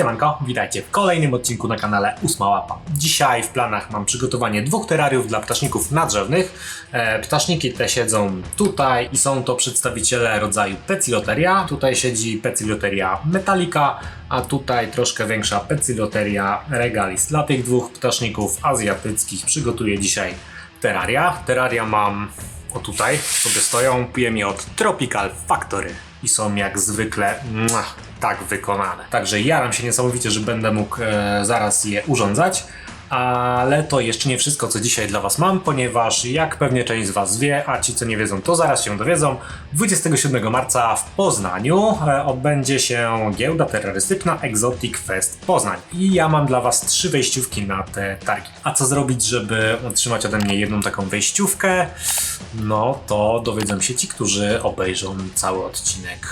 Siemanko, witajcie w kolejnym odcinku na kanale Ósma Łapa. Dzisiaj w planach mam przygotowanie dwóch terrariów dla ptaszników nadrzewnych. E, ptaszniki te siedzą tutaj i są to przedstawiciele rodzaju Peciloteria. Tutaj siedzi Peciloteria metallica, a tutaj troszkę większa Peciloteria regalis. Dla tych dwóch ptaszników azjatyckich przygotuję dzisiaj terraria. Terraria mam o tutaj, sobie stoją, piję je od Tropical Factory i są jak zwykle tak wykonane. Także jaram się niesamowicie, że będę mógł e, zaraz je urządzać. Ale to jeszcze nie wszystko, co dzisiaj dla Was mam, ponieważ jak pewnie część z Was wie, a ci, co nie wiedzą, to zaraz się dowiedzą, 27 marca w Poznaniu e, odbędzie się giełda terrorystyczna Exotic Fest Poznań. I ja mam dla Was trzy wejściówki na te targi. A co zrobić, żeby otrzymać ode mnie jedną taką wejściówkę? No to dowiedzą się ci, którzy obejrzą cały odcinek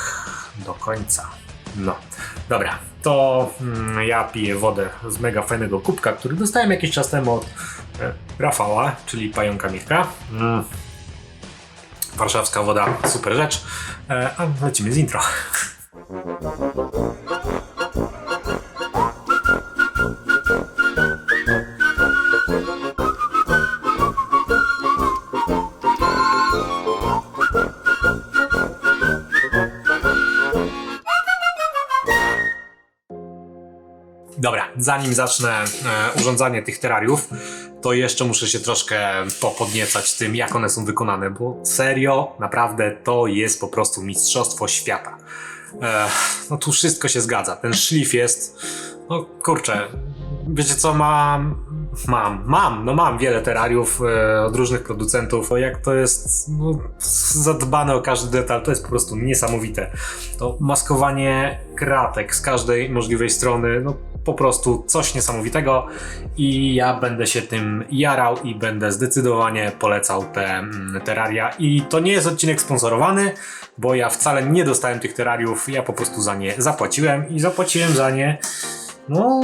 do końca. No, dobra, to mm, ja piję wodę z mega fajnego kubka, który dostałem jakiś czas temu od e, Rafała, czyli pająka Mirka. Mm. Warszawska woda, super rzecz. E, a lecimy z intro. Zanim zacznę e, urządzanie tych terrariów, to jeszcze muszę się troszkę popodniecać tym, jak one są wykonane, bo serio, naprawdę to jest po prostu mistrzostwo świata. E, no tu wszystko się zgadza. Ten szlif jest, no kurczę, wiecie co, mam, mam, mam, no mam wiele terrariów e, od różnych producentów. Jak to jest no, zadbane o każdy detal, to jest po prostu niesamowite. To maskowanie kratek z każdej możliwej strony, no po prostu coś niesamowitego i ja będę się tym jarał i będę zdecydowanie polecał te mm, terraria. I to nie jest odcinek sponsorowany, bo ja wcale nie dostałem tych terrariów, ja po prostu za nie zapłaciłem i zapłaciłem za nie no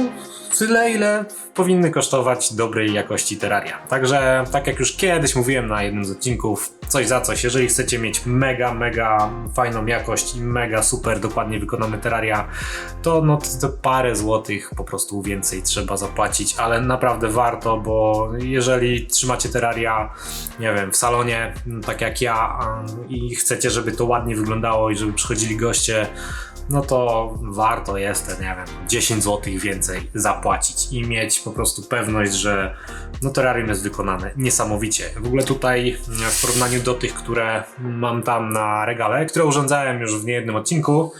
tyle, ile powinny kosztować dobrej jakości terraria. Także, tak jak już kiedyś mówiłem na jednym z odcinków, coś za coś, jeżeli chcecie mieć mega, mega fajną jakość i mega super dokładnie wykonane terraria, to no to parę złotych po prostu więcej trzeba zapłacić, ale naprawdę warto, bo jeżeli trzymacie terraria, nie wiem, w salonie, tak jak ja i chcecie, żeby to ładnie wyglądało i żeby przychodzili goście, no to warto jest te, nie wiem, 10 zł więcej zapłacić i mieć po prostu pewność, że no terrarium jest wykonane niesamowicie. W ogóle tutaj w porównaniu do tych, które mam tam na regale, które urządzałem już w niejednym odcinku,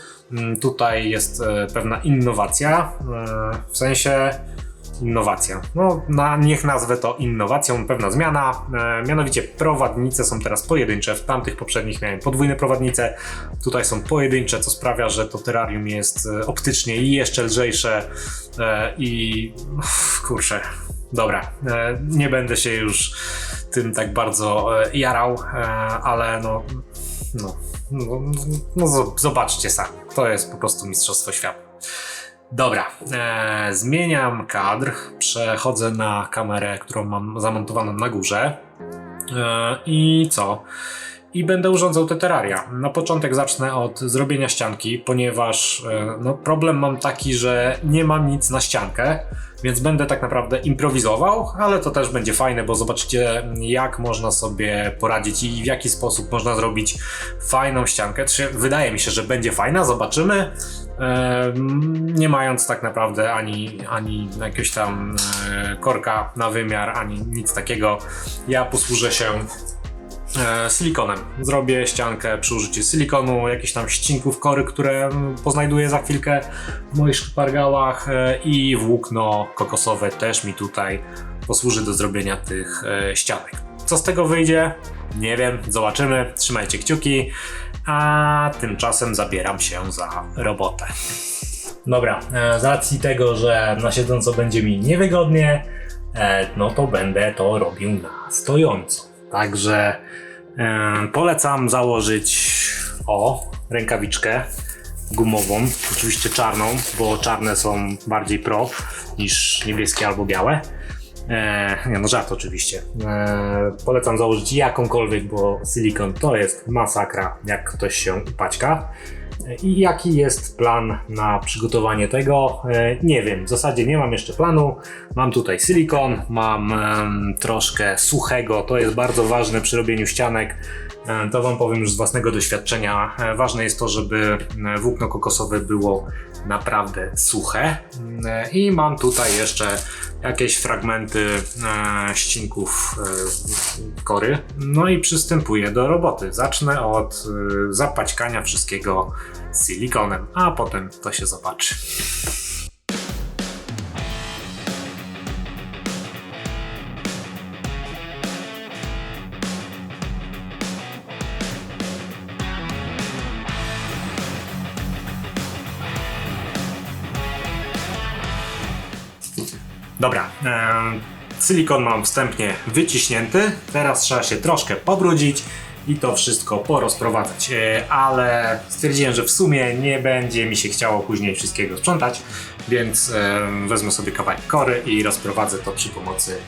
tutaj jest e, pewna innowacja, e, w sensie innowacja. No, na, niech nazwę to innowacją, pewna zmiana. E, mianowicie prowadnice są teraz pojedyncze. W tamtych poprzednich miałem podwójne prowadnice. Tutaj są pojedyncze, co sprawia, że to terrarium jest e, optycznie jeszcze lżejsze e, i kurczę. Dobra, e, nie będę się już tym tak bardzo e, jarał, ale no, no, no, no z- zobaczcie sami. To jest po prostu mistrzostwo świata. Dobra, e, zmieniam kadr, przechodzę na kamerę, którą mam zamontowaną na górze e, i co? I będę urządzał te terraria. Na początek zacznę od zrobienia ścianki, ponieważ e, no, problem mam taki, że nie mam nic na ściankę, więc będę tak naprawdę improwizował, ale to też będzie fajne, bo zobaczycie jak można sobie poradzić i w jaki sposób można zrobić fajną ściankę. Wydaje mi się, że będzie fajna, zobaczymy. Nie mając tak naprawdę ani, ani jakiegoś tam e, korka na wymiar, ani nic takiego, ja posłużę się e, silikonem. Zrobię ściankę przy użyciu silikonu, jakichś tam ścinków kory, które poznajduję za chwilkę w moich szpargałach e, i włókno kokosowe też mi tutaj posłuży do zrobienia tych ścianek. Co z tego wyjdzie? Nie wiem, zobaczymy. Trzymajcie kciuki, a tymczasem zabieram się za robotę. Dobra, e, z racji tego, że na siedząco będzie mi niewygodnie, e, no to będę to robił na stojąco. Także e, polecam założyć o rękawiczkę gumową, oczywiście czarną, bo czarne są bardziej pro niż niebieskie albo białe. E, nie no, żart oczywiście. E, polecam założyć jakąkolwiek, bo silikon to jest masakra, jak ktoś się upaćka. I jaki jest plan na przygotowanie tego? E, Nie wiem, w zasadzie nie mam jeszcze planu. Mam tutaj silikon, mam troszkę suchego, to jest bardzo ważne przy robieniu ścianek. E, To Wam powiem już z własnego doświadczenia. E, Ważne jest to, żeby e, włókno kokosowe było naprawdę suche. I mam tutaj jeszcze jakieś fragmenty ścinków kory. No i przystępuję do roboty. Zacznę od zapaćkania wszystkiego silikonem, a potem to się zobaczy. Dobra, em, silikon mam wstępnie wyciśnięty. Teraz trzeba się troszkę pobrudzić i to wszystko porozprowadzać. E, Ale stwierdziłem, że w sumie nie będzie mi się chciało później wszystkiego sprzątać, więc em, wezmę sobie kawałek kory i rozprowadzę to przy pomocy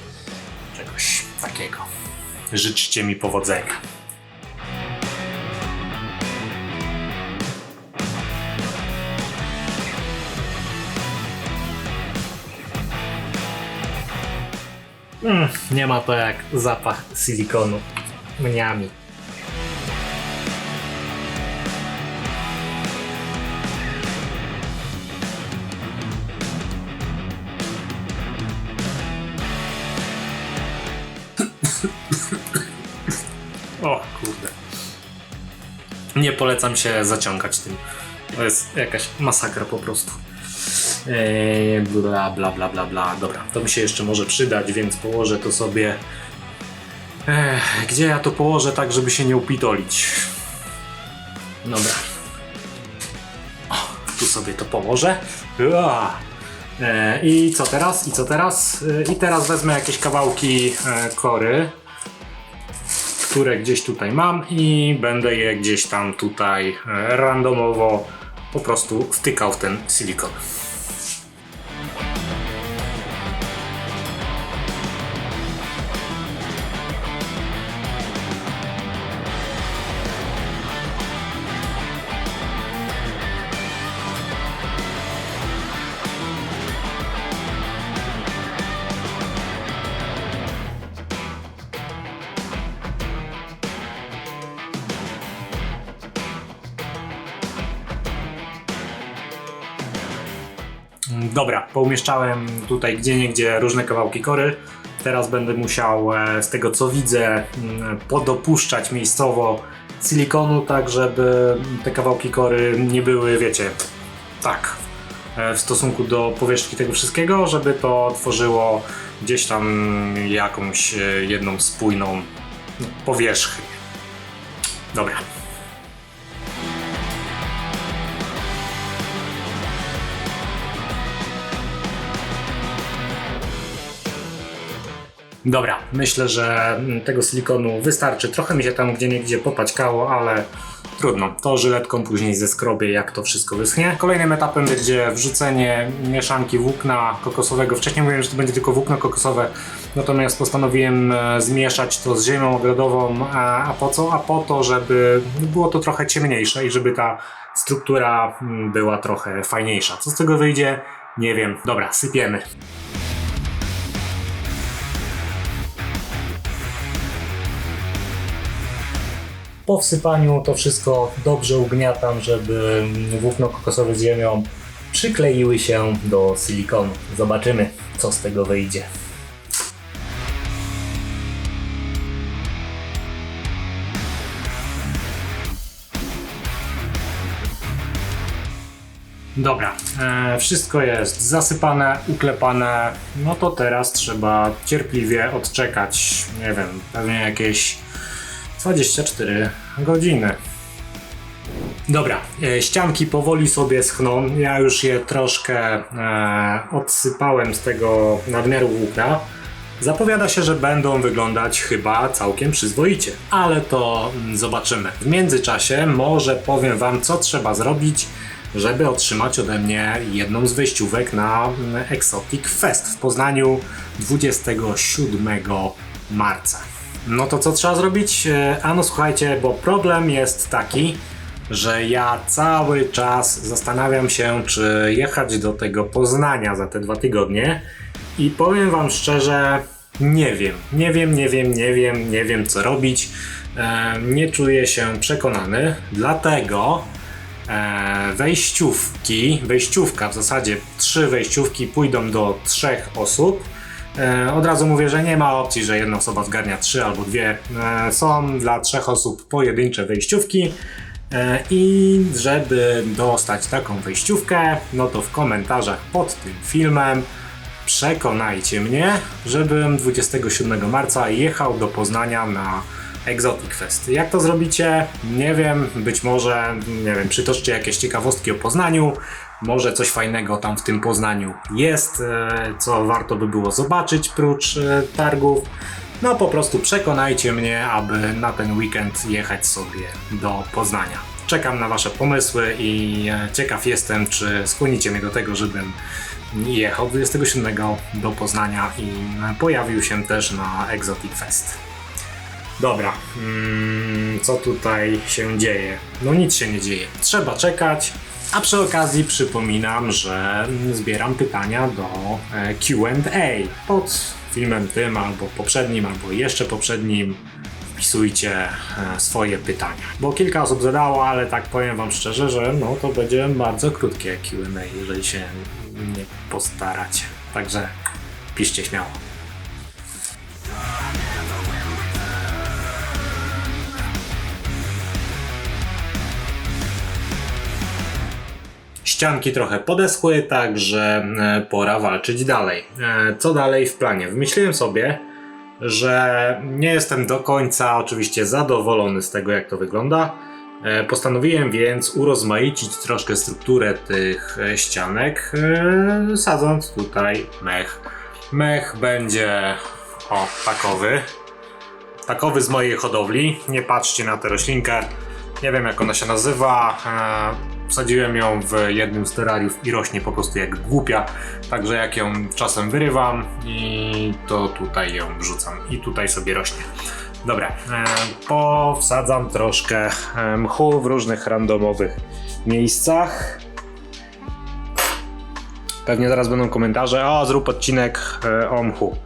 czegoś takiego. Życzcie mi powodzenia. Mm, nie ma to jak zapach silikonu. Mniami. O kurde. Nie polecam się zaciągać tym. To jest jakaś masakra po prostu. Eee, bla bla bla bla bla. Dobra, to mi się jeszcze może przydać, więc położę to sobie. Ech, gdzie ja to położę tak, żeby się nie upitolić? Dobra. O, tu sobie to położę. Ua. E, I co teraz? I co teraz? E, I teraz wezmę jakieś kawałki e, kory, które gdzieś tutaj mam i będę je gdzieś tam tutaj e, randomowo po prostu wtykał ten silikon. Dobra, poumieszczałem tutaj gdzie niegdzie różne kawałki kory. Teraz będę musiał, e, z tego co widzę, mm, podopuszczać miejscowo silikonu, tak żeby te kawałki kory nie były, wiecie, tak, e, w stosunku do powierzchni tego wszystkiego, żeby to tworzyło gdzieś tam jakąś e, jedną spójną powierzchnię. Dobra. Dobra, myślę, że mm, tego silikonu wystarczy. Trochę mi się tam gdzie niegdzie popaćkało, ale trudno. To żyletką później zeskrobię, jak to wszystko wyschnie. Kolejnym etapem będzie wrzucenie mieszanki włókna kokosowego. Wcześniej mówiłem, że to będzie tylko włókno kokosowe, natomiast postanowiłem e, zmieszać to z ziemią ogrodową. A, a po co? A po to, żeby było to trochę ciemniejsze i żeby ta struktura mm, była trochę fajniejsza. Co z tego wyjdzie? Nie wiem. Dobra, sypiemy. Po wsypaniu to wszystko dobrze ugniatam, żeby włókno kokosowe z ziemią przykleiły się do silikonu. Zobaczymy, co z tego wyjdzie. Dobra, e, wszystko jest zasypane, uklepane. No to teraz trzeba cierpliwie odczekać, nie wiem, pewnie jakieś 24 godziny. Dobra, e, ścianki powoli sobie schną. Ja już je troszkę e, odsypałem z tego nadmiaru włókna. Zapowiada się, że będą wyglądać chyba całkiem przyzwoicie, ale to mm, zobaczymy. W międzyczasie może powiem Wam, co trzeba zrobić, żeby otrzymać ode mnie jedną z wejściówek na mm, Exotic Fest w Poznaniu 27 marca. No to co trzeba zrobić? E, A no słuchajcie, bo problem jest taki, że ja cały czas zastanawiam się, czy jechać do tego Poznania za te dwa tygodnie. I powiem Wam szczerze, nie wiem, nie wiem, nie wiem, nie wiem, nie wiem co robić. E, nie czuję się przekonany, dlatego e, wejściówki, wejściówka w zasadzie trzy wejściówki pójdą do trzech osób. E, Od razu mówię, że nie ma opcji, że jedna osoba zgarnia trzy albo dwie. E, Są dla trzech osób pojedyncze wejściówki. E, I żeby dostać taką wejściówkę, no to w komentarzach pod tym filmem przekonajcie mnie, żebym 27 marca jechał do Poznania na Exotic Fest. Jak to zrobicie? Nie wiem, być może, nie wiem, przytoczcie jakieś ciekawostki o Poznaniu, może coś fajnego tam w tym Poznaniu jest, e, co warto by było zobaczyć prócz e, targów. No po prostu przekonajcie mnie, aby na ten weekend jechać sobie do Poznania. Czekam na Wasze pomysły i e, ciekaw jestem, czy skłonicie mnie do tego, żebym jechał 27 do Poznania i pojawił się też na Exotic Fest. Dobra, mm, co tutaj się dzieje? No nic się nie dzieje. Trzeba czekać. A przy okazji przypominam, że zbieram pytania do e, QA pod filmem tym, albo poprzednim, albo jeszcze poprzednim. Wpisujcie e, swoje pytania. Bo kilka osób zadało, ale tak powiem Wam szczerze, że no to będzie bardzo krótkie QA, jeżeli się nie postaracie. Także piszcie śmiało. Ścianki trochę podeschły, także e, pora walczyć dalej. E, Co dalej w planie? Wymyśliłem sobie, że nie jestem do końca oczywiście zadowolony z tego, jak to wygląda. E, Postanowiłem więc urozmaicić troszkę strukturę tych ścianek, sadząc tutaj mech. Mech będzie o takowy. Takowy z mojej hodowli. Nie patrzcie na tę roślinkę. Nie wiem jak ona się nazywa. Wsadziłem ją w jednym z terrariów i rośnie po prostu jak głupia. Także jak ją czasem wyrywam i to tutaj ją wrzucam i tutaj sobie rośnie. Dobra, e, powsadzam troszkę e, mchu w różnych randomowych miejscach. Pewnie zaraz będą komentarze, o zrób odcinek e, o mchu.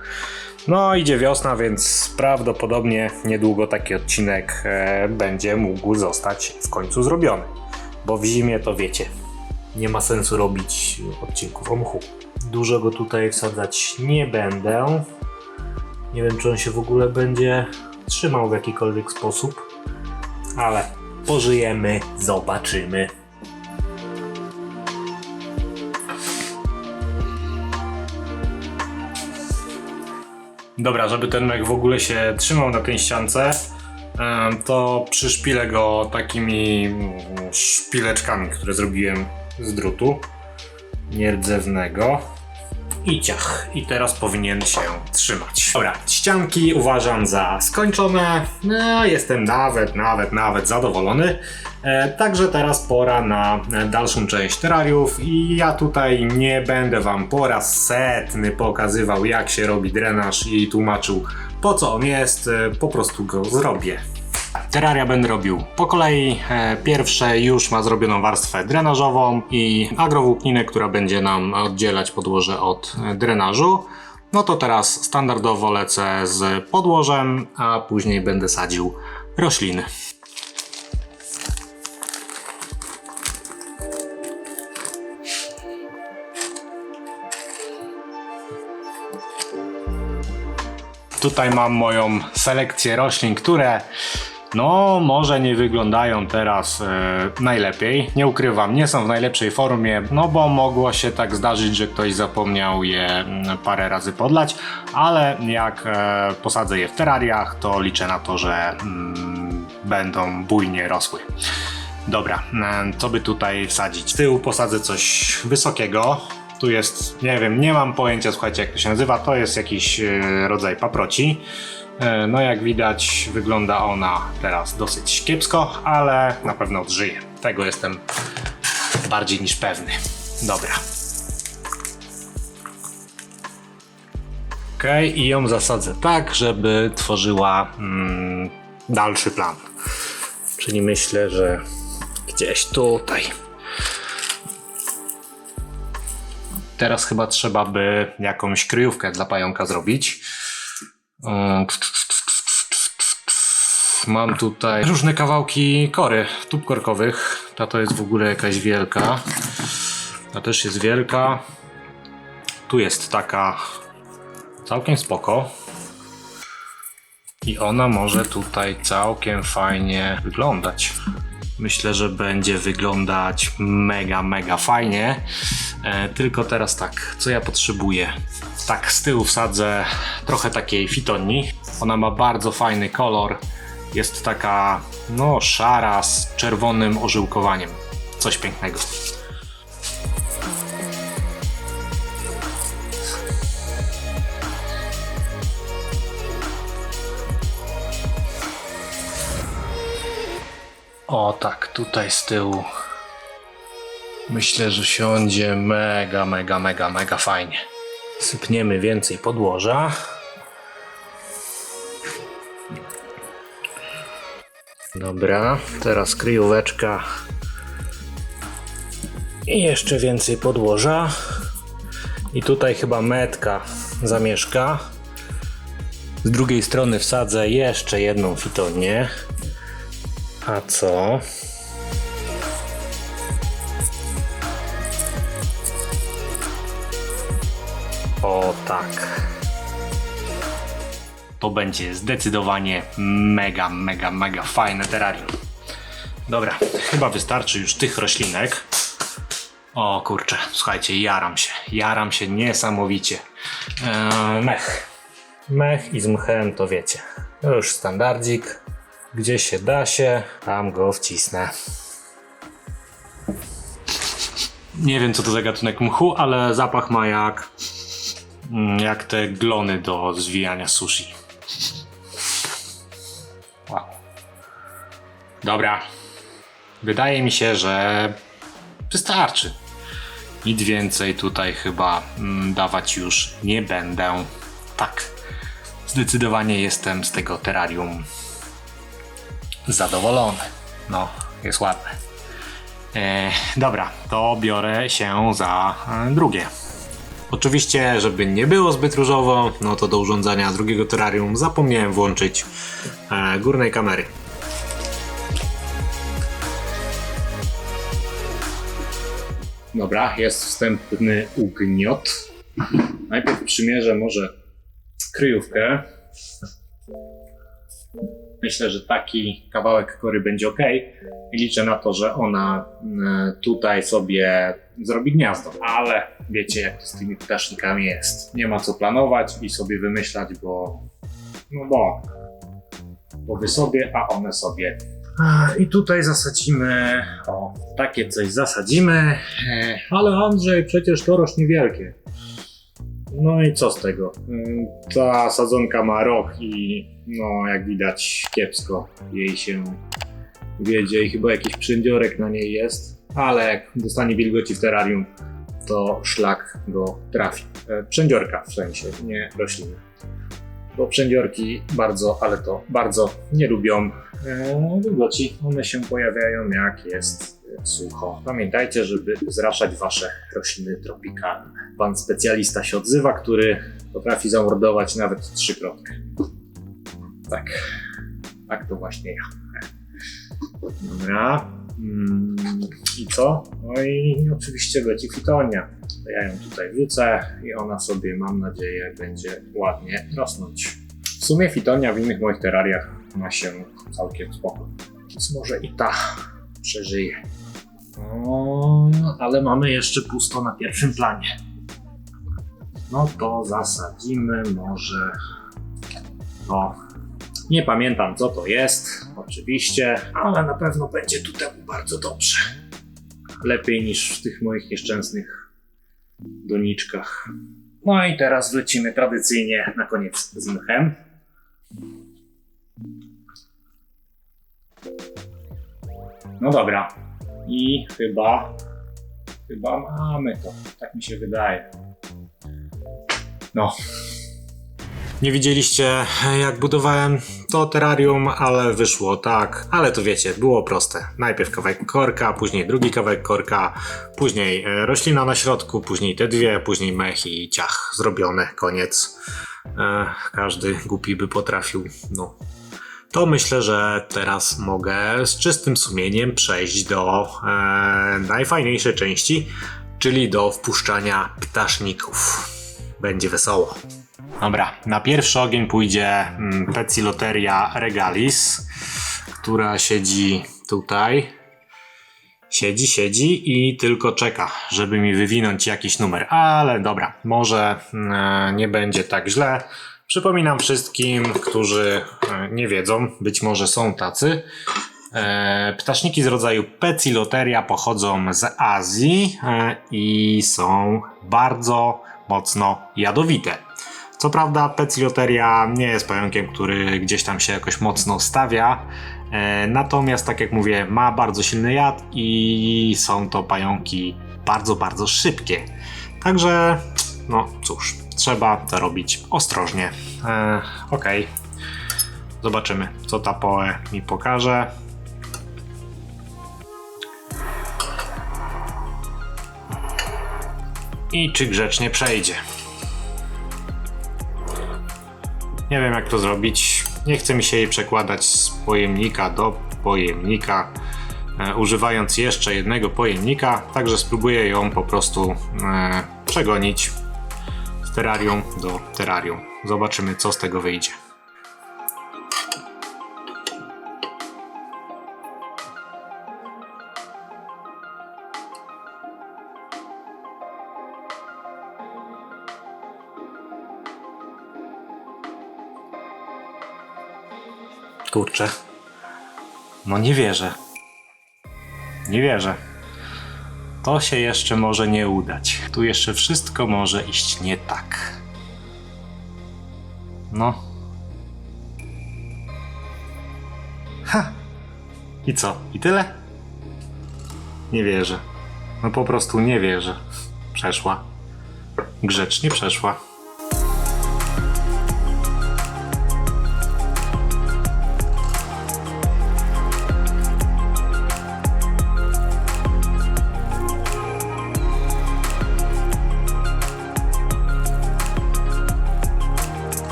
No idzie wiosna, więc prawdopodobnie niedługo taki odcinek będzie mógł zostać w końcu zrobiony. Bo w zimie to wiecie, nie ma sensu robić odcinków o mchu. Dużo go tutaj wsadzać nie będę. Nie wiem, czy on się w ogóle będzie trzymał w jakikolwiek sposób, ale pożyjemy, zobaczymy. Dobra, żeby ten mech w ogóle się trzymał na tej ściance, to przyszpilę go takimi mm, szpileczkami, które zrobiłem z drutu nierdzewnego. I ciach. I teraz powinien się trzymać. Dobra, ścianki uważam za skończone. No, jestem nawet, nawet, nawet zadowolony. E, także teraz pora na e, dalszą część terrariów i ja tutaj nie będę wam po raz setny pokazywał jak się robi drenaż i tłumaczył po co on jest, e, po prostu go zrobię. Terraria będę robił po kolei. E, Pierwsze już ma zrobioną warstwę drenażową i agrowłókninę, która będzie nam oddzielać podłoże od e, drenażu. No to teraz standardowo lecę z podłożem, a później będę sadził rośliny. Tutaj mam moją selekcję roślin, które no może nie wyglądają teraz e, najlepiej. Nie ukrywam, nie są w najlepszej formie, no bo mogło się tak zdarzyć, że ktoś zapomniał je mm, parę razy podlać, ale jak e, posadzę je w terrariach, to liczę na to, że mm, będą bujnie rosły. Dobra, e, co by tutaj wsadzić? Z tyłu posadzę coś wysokiego. Tu jest, nie wiem, nie mam pojęcia, słuchajcie, jak to się nazywa. To jest jakiś e, rodzaj paproci. E, No, jak widać, wygląda ona teraz dosyć kiepsko, ale na pewno odżyje. Tego jestem bardziej niż pewny. Dobra. Ok, i ją zasadzę tak, żeby tworzyła mm, dalszy plan. Czyli myślę, że Gdzieś tutaj. Teraz chyba trzeba by jakąś kryjówkę dla pająka zrobić. Mam tutaj różne kawałki kory, tub korkowych. Ta to jest w ogóle jakaś wielka. Ta też jest wielka. Tu jest taka całkiem spoko. I ona może tutaj całkiem fajnie wyglądać. Myślę, że będzie wyglądać mega, mega fajnie. E, tylko teraz tak, co ja potrzebuję? Tak, z tyłu wsadzę trochę takiej fitonii. Ona ma bardzo fajny kolor. Jest taka, no, szara z czerwonym ożyłkowaniem. Coś pięknego. O tak, tutaj z tyłu. Myślę, że siądzie mega, mega, mega, mega fajnie. Sypniemy więcej podłoża. Dobra, teraz kryjóweczka. I jeszcze więcej podłoża. I tutaj chyba metka zamieszka. Z drugiej strony wsadzę jeszcze jedną fitonię. A co? To będzie zdecydowanie mega, mega, mega fajne terrarium. Dobra, chyba wystarczy już tych roślinek. O kurczę, słuchajcie, jaram się. Jaram się niesamowicie. Eee, mech. Mech i z mchem to wiecie. Już standardzik. Gdzie się da się, tam go wcisnę. Nie wiem co to za gatunek mchu, ale zapach ma jak mm, jak te glony do zwijania sushi. Wow. Dobra. Wydaje mi się, że wystarczy. Nic więcej tutaj chyba mm, dawać już nie będę. Tak. Zdecydowanie jestem z tego terrarium zadowolony. No, jest ładne. E, dobra, to biorę się za e, drugie. Oczywiście, żeby nie było zbyt różowo, no to do urządzania drugiego terrarium zapomniałem włączyć e, górnej kamery. Dobra, jest wstępny ugniot. Najpierw przymierzę może kryjówkę. Myślę, że taki kawałek kory będzie ok. Liczę na to, że ona mm, tutaj sobie zrobi gniazdo. Ale wiecie, jak to z tymi ptasznikami jest. Nie ma co planować i sobie wymyślać, bo. No bo. Bo wy sobie, a one sobie. I tutaj zasadzimy. O, takie coś zasadzimy. E, Ale Andrzej, przecież to rośnie wielkie. No i co z tego? Ym, Ta sadzonka ma rok i no jak widać kiepsko jej się wiedzie i chyba jakiś przędziorek na niej jest, ale jak dostanie wilgoci w terrarium, to szlak go trafi. E, Przędziorka w sensie, nie rośliny. Bo przędziorki bardzo, ale to bardzo nie lubią e, wilgoci. One się pojawiają jak jest e, sucho. Pamiętajcie, żeby zraszać wasze rośliny tropikalne. Pan specjalista się odzywa, który potrafi zamordować nawet trzykrotkę. Tak. Tak to właśnie ja. Dobra. Mm, I co? No i oczywiście leci fitonia. To ja ją tutaj wrzucę i ona sobie, mam nadzieję, będzie ładnie rosnąć. W sumie fitonia w innych moich terrariach ma się całkiem spoko. Więc może i ta przeżyje. O, ale mamy jeszcze pusto na pierwszym planie. No to zasadzimy może to. Nie pamiętam co to jest, oczywiście, ale na pewno będzie tu temu bardzo dobrze. Lepiej niż w tych moich nieszczęsnych doniczkach. No i teraz lecimy tradycyjnie na koniec z mchem. No dobra. I chyba. Chyba mamy to. Tak mi się wydaje. No. Nie widzieliście, jak budowałem to terrarium, ale wyszło tak, ale to wiecie, było proste. Najpierw kawałek korka, później drugi kawałek korka, później e, roślina na środku, później te dwie, później mech i ciach. Zrobione, koniec. E, każdy głupi by potrafił, no. To myślę, że teraz mogę z czystym sumieniem przejść do e, najfajniejszej części, czyli do wpuszczania ptaszników. Będzie wesoło. Dobra, na pierwszy ogień pójdzie mm, Peciloteria regalis, która siedzi tutaj. Siedzi, siedzi i tylko czeka, żeby mi wywinąć jakiś numer. Ale dobra, może mm, nie będzie tak źle. Przypominam wszystkim, którzy e, nie wiedzą, być może są tacy. E, Ptaszniki z rodzaju Peciloteria pochodzą z Azji e, i są bardzo mocno jadowite. Co prawda, Peciloteria nie jest pająkiem, który gdzieś tam się jakoś mocno stawia. e, Natomiast, tak jak mówię, ma bardzo silny jad i są to pająki bardzo, bardzo szybkie. Także, no cóż, trzeba to robić ostrożnie. E, Okej. Zobaczymy, co ta poe mi pokaże. I czy grzecznie przejdzie. Nie wiem jak to zrobić. Nie chce mi się jej przekładać z pojemnika do pojemnika, e, używając jeszcze jednego pojemnika, także spróbuję ją po prostu e, przegonić z terrarium do terrarium. Zobaczymy co z tego wyjdzie. Kurczę. No nie wierzę. Nie wierzę. To się jeszcze może nie udać. Tu jeszcze wszystko może iść nie tak. No. Ha! I co? I tyle? Nie wierzę. No po prostu nie wierzę. Przeszła. Grzecznie przeszła.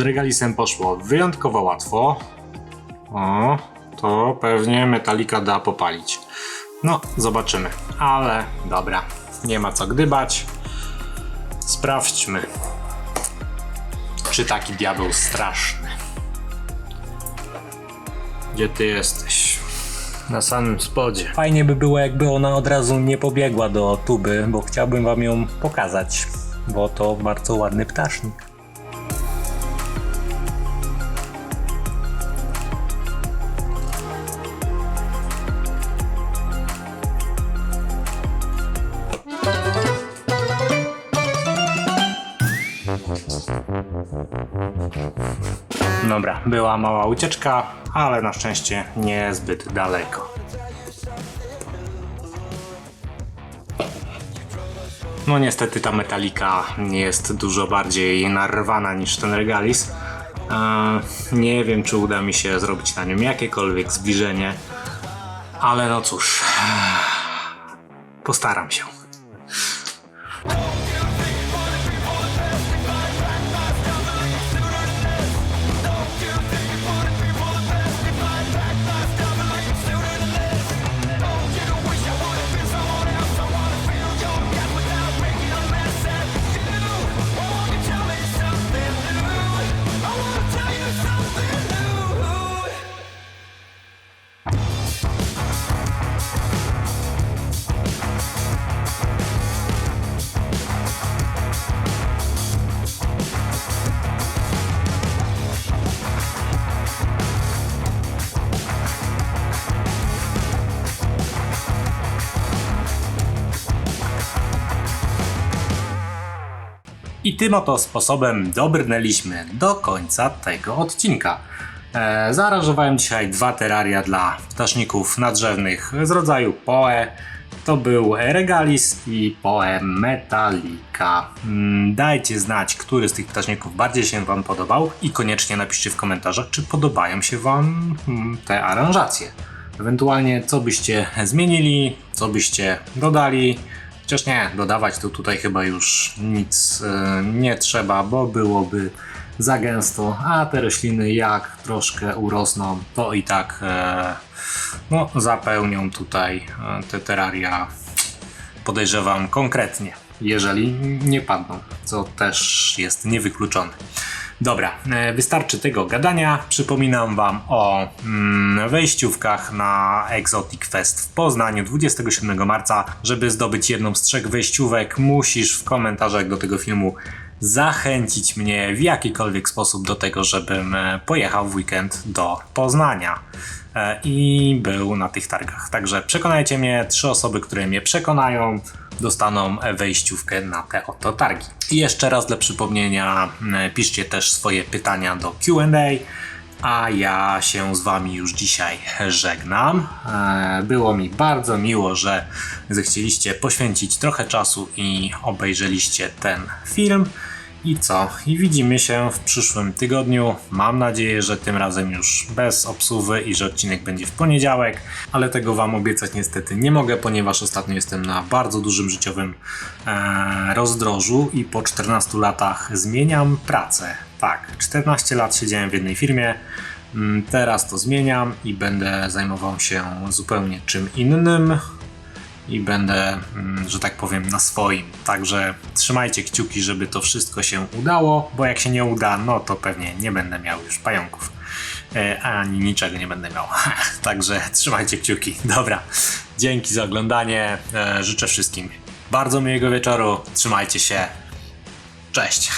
Regalisem poszło wyjątkowo łatwo. O, to pewnie metalika da popalić. No, zobaczymy. Ale dobra, nie ma co gdybać. Sprawdźmy, czy taki diabeł straszny. Gdzie ty jesteś? Na samym spodzie. Fajnie by było, jakby ona od razu nie pobiegła do tuby, bo chciałbym wam ją pokazać, bo to bardzo ładny ptasznik. Była mała ucieczka, ale na szczęście nie zbyt daleko. No niestety ta metalika jest dużo bardziej narwana niż ten regalis. Eee, nie wiem, czy uda mi się zrobić na nim jakiekolwiek zbliżenie, ale no cóż, postaram się. Tym oto sposobem dobrnęliśmy do końca tego odcinka. E, zaaranżowałem dzisiaj dwa teraria dla ptaszników nadrzewnych z rodzaju Poe. To był Regalis i Poe Metallica. Mm, Dajcie znać, który z tych ptaszników bardziej się Wam podobał i koniecznie napiszcie w komentarzach, czy podobają się Wam mm, te aranżacje. Ewentualnie co byście zmienili, co byście dodali. Chociaż nie, dodawać to tutaj chyba już nic e, nie trzeba, bo byłoby za gęsto, a te rośliny jak troszkę urosną, to i tak e, no, zapełnią tutaj e, te teraria podejrzewam konkretnie, jeżeli nie padną, co też jest niewykluczone. Dobra, e, wystarczy tego gadania. Przypominam Wam o mm, wejściówkach na Exotic Fest w Poznaniu 27 marca. Żeby zdobyć jedną z trzech wejściówek, musisz w komentarzach do tego filmu zachęcić mnie w jakikolwiek sposób do tego, żebym e, pojechał w weekend do Poznania e, i był na tych targach. Także przekonajcie mnie, trzy osoby, które mnie przekonają, dostaną wejściówkę na te oto targi. I jeszcze raz dla przypomnienia, m, piszcie też swoje pytania do QA. A ja się z Wami już dzisiaj żegnam. E, Było mi bardzo miło, że zechcieliście poświęcić trochę czasu i obejrzeliście ten film. I co? I widzimy się w przyszłym tygodniu. Mam nadzieję, że tym razem już bez obsuwy i że odcinek będzie w poniedziałek, ale tego Wam obiecać niestety nie mogę, ponieważ ostatnio jestem na bardzo dużym życiowym e, rozdrożu i po 14 latach zmieniam pracę. Tak, 14 lat siedziałem w jednej firmie. Mm, Teraz to zmieniam i będę zajmował się zupełnie czym innym i będę, mm, że tak powiem, na swoim. Także trzymajcie kciuki, żeby to wszystko się udało, bo jak się nie uda, no to pewnie nie będę miał już pająków. E, ani niczego nie będę miał. Także trzymajcie kciuki. Dobra, dzięki za oglądanie. E, życzę wszystkim bardzo miłego wieczoru. Trzymajcie się. Cześć.